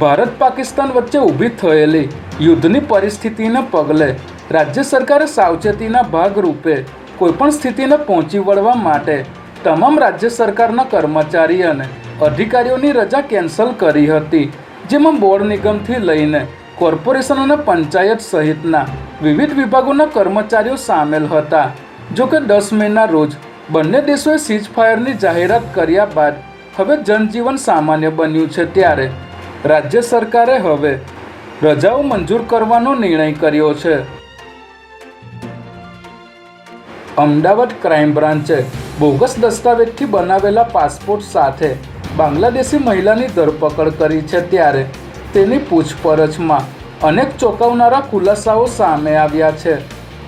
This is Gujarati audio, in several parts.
ભારત પાકિસ્તાન વચ્ચે ઊભી થયેલી યુદ્ધની પરિસ્થિતિને પગલે રાજ્ય સરકારે સાવચેતીના ભાગરૂપે કોઈપણ સ્થિતિને પહોંચી વળવા માટે તમામ રાજ્ય સરકારના કર્મચારી અને અધિકારીઓની રજા કેન્સલ કરી હતી, જેમાં બોર્ડ નિગમથી લઈને કોર્પોરેશન અને પંચાયત સહિતના વિવિધ વિભાગોના કર્મચારીઓ સામેલ હતા. જો કે દસ મેના રોજ બંને દેશોએ સીઝફાયરની જાહેરાત કર્યા બાદ હવે જનજીવન સામાન્ય બન્યું છે ત્યારે રાજ્ય સરકારે હવે રજાઓ મંજૂર કરવાનો નિર્ણય કર્યો છે. અમદાવાદ ક્રાઇમ બ્રાન્ચે બોગસ દસ્તાવેજથી બનાવેલા પાસપોર્ટ સાથે બાંગ્લાદેશી મહિલાની ધરપકડ કરી છે ત્યારે તેની પૂછપરછમાં અનેક ચોંકાવનારા ખુલાસાઓ સામે આવ્યા છે.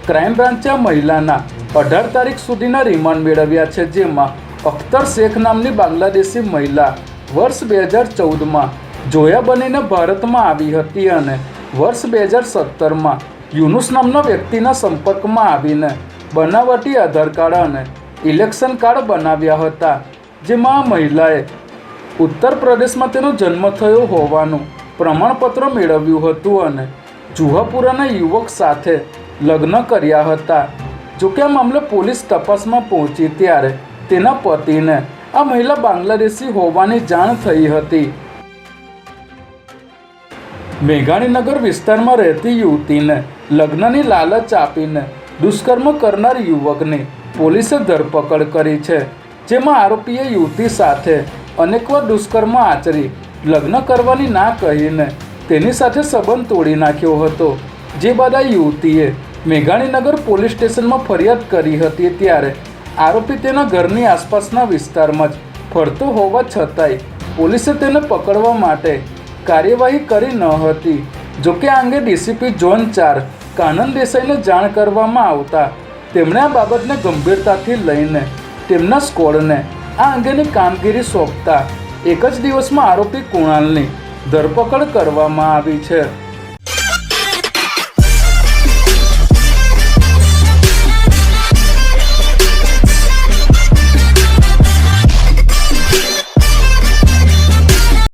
ક્રાઇમ બ્રાન્ચે મહિલાના અઢાર તારીખ સુધીના રિમાન્ડ મેળવ્યા છે, જેમાં અખ્તર શેખ નામની બાંગ્લાદેશી મહિલા વર્ષ બે હજાર ચૌદમાં જોયા બનીને ભારતમાં આવી હતી અને વર્ષ બે હજાર સત્તરમાં યુનુસ નામના વ્યક્તિના સંપર્કમાં આવીને બનાવટી આધાર કાર્ડ અને ઇલેક્શન કાર્ડ બનાવ્યા હતા, જેમાં આ મહિલાએ ઉત્તર પ્રદેશમાં તેનો જન્મ થયો હોવાનું પ્રમાણપત્ર મેળવ્યું હતું અને જુહાપુરાના યુવક સાથે લગ્ન કર્યા હતા. જોકે આ મામલે પોલીસ તપાસમાં પહોંચી ત્યારે તેના પતિને આ મહિલા બાંગ્લાદેશી હોવાની જાણ થઈ હતી. મેઘાણીનગર વિસ્તારમાં રહેતી યુવતીને લગ્નની લાલચ આપીને દુષ્કર્મ કરનાર યુવકની પોલીસે ધરપકડ કરી છે, જેમાં આરોપીએ યુવતી સાથે અનેકવાર દુષ્કર્મ આચરી, લગ્ન કરવાની ના કહીને તેની સાથે સંબંધ તોડી નાખ્યો હતો. જે બાદ આ યુવતીએ મેઘાણીનગર પોલીસ સ્ટેશનમાં ફરિયાદ કરી હતી ત્યારે આરોપી તેના ઘરની આસપાસના વિસ્તારમાં જ ફરતો હોવા છતાંય પોલીસે તેને પકડવા માટે કાર્યવાહી કરી ન હતી. જોકે આ અંગે ડીસીપી ઝોન ચાર કાનન દેસાઈને જાણ કરવામાં આવતા તેમણે આ બાબતને ગંભીરતાથી લઈને તેમના સ્કોડને આ અંગેની કામગીરી સોંપતા એક જ દિવસમાં આરોપી કુણાલની ધરપકડ કરવામાં આવી છે.